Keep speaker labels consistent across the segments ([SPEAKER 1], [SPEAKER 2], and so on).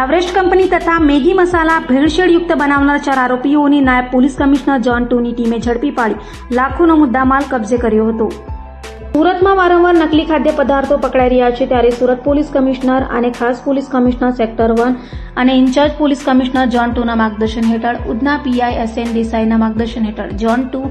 [SPEAKER 1] Everest company તથા Maggi મસાલા ભેળસેળયુક્ત બનાવનાર ચાર આરોપીઓની નાયબ પોલીસ કમિશનર જોન ટુની ટીમે ઝડપી પાડી. લાખોનો મુદ્દામાલ કબજે કર્યો હતો. સુરતમાં વારંવાર નકલી ખાદ્ય પદાર્થો પકડાઈ રહ્યા છે ત્યારે સુરત પોલીસ કમિશનર અને ખાસ પોલીસ કમિશનર સેક્ટર વન અને ઇન્ચાર્જ પોલીસ કમિશનર જોન ટુના માર્ગદર્શન હેઠળ ઉધના પીઆઈ એસ દેસાઈના માર્ગદર્શન હેઠળ જોન ટુ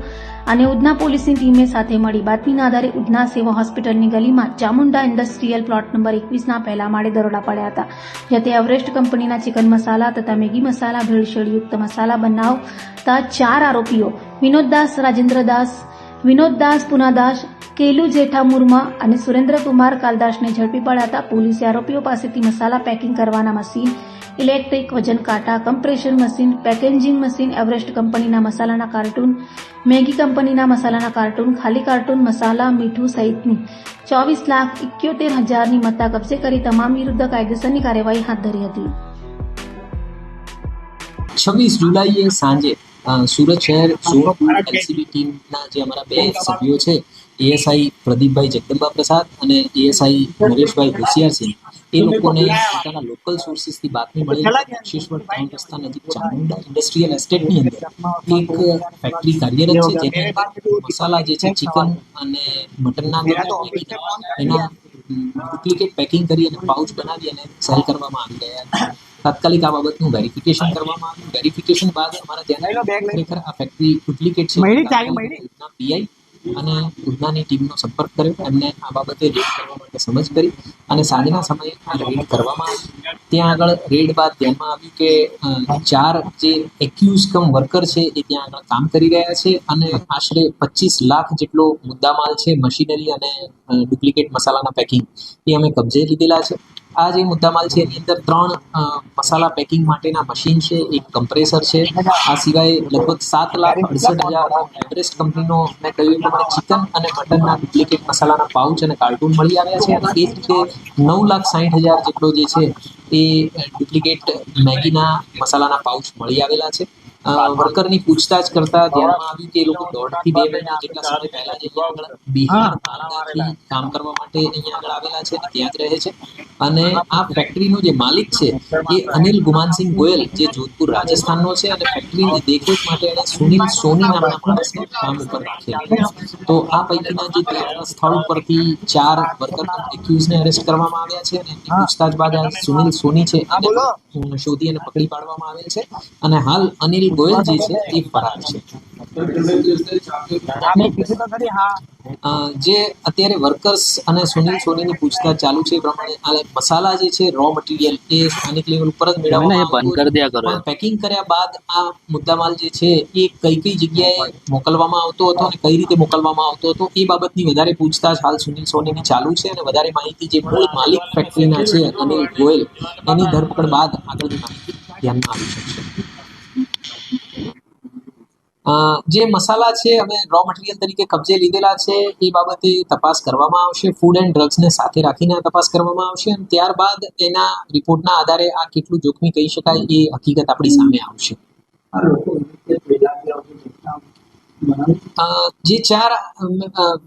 [SPEAKER 1] અને ઉધના પોલીસની ટીમે સાથે મળી બાતમીના આધારે ઉધના સેવા હોસ્પિટલની ગલીમાં ચામુંડા ઇન્ડસ્ટ્રીયલ પ્લોટ નંબર એકવીસના પહેલા માળે દરોડા પડ્યા હતા જ્યાં તે એવરેસ્ટ કંપનીના ચિકન મસાલા તથા મેગી મસાલા ભેળસેળયુક્ત મસાલા બનાવતા ચાર આરોપીઓ વિનોદદાસ રાજેન્દ્રદાસ વિનોદદાસ પુનાદાસ કેલુ જેઠા મુર્મા અને સુરેન્દ્રકુમાર કાલદાસને ઝડપી પડાતા પોલીસે આરોપીઓ પાસેથી મસાલા પેકિંગ કરવાના મશીન ઇલેક્ટ્રિક વજન કાંટા compression machine packaging machine Everest કંપનીના મસાલાના કાર્ટૂન મેગી કંપનીના મસાલાના કાર્ટૂન ખાલી કાર્ટૂન મસાલા મીઠું સહિતની ચોવીસ લાખ ઇક્યોતેર હજારની મત્તા કબજે કરી તમામ વિરુદ્ધ કાયદેસરની કાર્યવાહી હાથ ધરી હતી.
[SPEAKER 2] છવ્વીસ જુલાઈએ સાંજે સુરત શહેર સુરત એલસીબી ટીમના જે અમારા બે સભ્યો છે એએસઆઈ પ્રદીપભાઈ જગદંબા પ્રસાદ અને એએસઆઈ નરેશભાઈ હોશિયારસિંહ એ લોકોને પોતાના લોકલ સોર્સિસથી બાતમી મળી શેષવડ ત્રણ રસ્તા નજીક ચામુંડા ઇન્ડસ્ટ્રીયલ એસ્ટેટની અંદર. એક ફેક્ટરી કાર્યરત છે જેની મસાલા જે છે ચિકન અને મટનના એના ડુપ્લિકેટ પેકિંગ કરી અને પાઉચ બનાવી અને સેલ કરવામાં આવી રહ્યા હતા તાત્કાલિક આ બાબતનું વેરિફિકેશન કરવામાં આવ્યું. વેરિફિકેશન બાદ અમારા ધ્યાન ખરેખર આ ફેક્ટરી ડુપ્લિકેટ છે. પીઆઈ અને ઉધનાની ટીમનો સંપર્ક કર્યો. એમને આ બાબતે રેડ કરવા માટે સમજ કરી અને સાંજના સમયે આ રેડ કરવામાં આવી. ત્યાં આગળ રેડ બાદ ધ્યાનમાં આવ્યું કે ચાર જે એક્યુઝ કમ વર્કર છે એ ત્યાં આગળ કામ કરી રહ્યા છે અને આશરે પચીસ લાખ જેટલો મુદ્દામાલ છે, મશીનરી અને ડુપ્લિકેટ મસાલાના પેકિંગ એ અમે કબજે લીધેલા છે. આ જે મુદ્દામાલ છે, એની અંદર ત્રણ મસાલા પેકિંગ માટેના મશીન છે, એક કમ્પ્રેસર છે. આ સિવાય લગભગ સાત લાખ અડસઠ હજાર એવરેસ્ટ કંપનીનો મેં કહ્યું એ ચિકન અને મટનના ડુપ્લિકેટ મસાલાના પાઉચ અને કાર્ટૂન મળી આવ્યા છે. અને એ જ રીતે નવ લાખ સાઠ હજાર જેટલો જે છે, એ ડુપ્લિકેટ મેગીના મસાલાના પાઉચ મળી આવેલા છે. વર્કરની પૂછતાછ કરતા ધ્યાનમાં આવ્યું કે એ લોકો દોઢથી બે મહિના જેટલા સમય પહેલા જ અહીંયા બિહાર કામ કરવા માટે અહીંયા આગળ આવેલા છે અને ત્યાં જ રહે છે. અને આ ફેક્ટરીનો જે માલિક છે એ અનિલ ગુમાનસિંહ ગોયલ જે જોધપુર રાજસ્થાનનો છે અને ફેક્ટરીની દેખરેખ માટે એણે સુનિલ સોની નામના માણસને કામ ઉપર રાખેલા તો આ પૈકીના જે સ્થળ ઉપરથી ચાર વર્કર એક્યુઝને અરેસ્ટ કરવામાં આવ્યા છે અને એમની પૂછતાછ બાદ આ સુનિલ સોની છે એને શોધી અને પકડી પાડવામાં આવેલ છે. અને હાલ અનિલ ગોયલ જે છે એ ફરાર છે. જે અત્યારે વર્કર્સ અને સુનિલ સોનીની પૂછતાછ ચાલુ છે એ પ્રમાણે આ મસાલા જે છે રો મટીરિયલ એ સ્થાનિક લેવલ ઉપર જ મેળવવામાં
[SPEAKER 3] બંધ કરી દ્યા કરો.
[SPEAKER 2] પણ પેકિંગ કર્યા બાદ આ મુદ્દામાલ જે છે એ કઈ કઈ જગ્યાએ મોકલવામાં આવતો હતો અને કઈ રીતે મોકલવામાં આવતો હતો એ બાબતની વધારે પૂછતાછ હાલ સુનિલ સોનીની ચાલુ છે અને વધારે માહિતી જે મૂળ માલિક ફેક્ટરીના છે અનિલ ગોયલ એની ધરપકડ બાદ આગળની માહિતી ધ્યાનમાં આવી શકશે જે મસાલા છે અમે રો મટીરિયલ તરીકે કબજે લીધેલા છે, એ બાબતે તપાસ કરવામાં આવશે. ફૂડ એન્ડ ડ્રગ્સને સાથે રાખીને તપાસ કરવામાં આવશે અને ત્યારબાદ એના રિપોર્ટના આધારે આ કેટલું જોખમી કહી શકાય એ હકીકત આપણી સામે આવશે. જે ચાર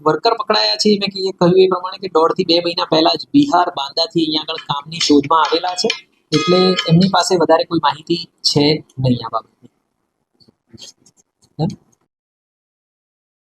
[SPEAKER 2] વર્કર પકડાયા છે મેં કહ્યું એ પ્રમાણે કે દોઢથી બે મહિના પહેલા જ બિહાર બાંદાથી અહીંયા આગળ કામની શોધમાં આવેલા છે, એટલે એમની પાસે વધારે કોઈ માહિતી છે નહીં આ બાબતની. Huh?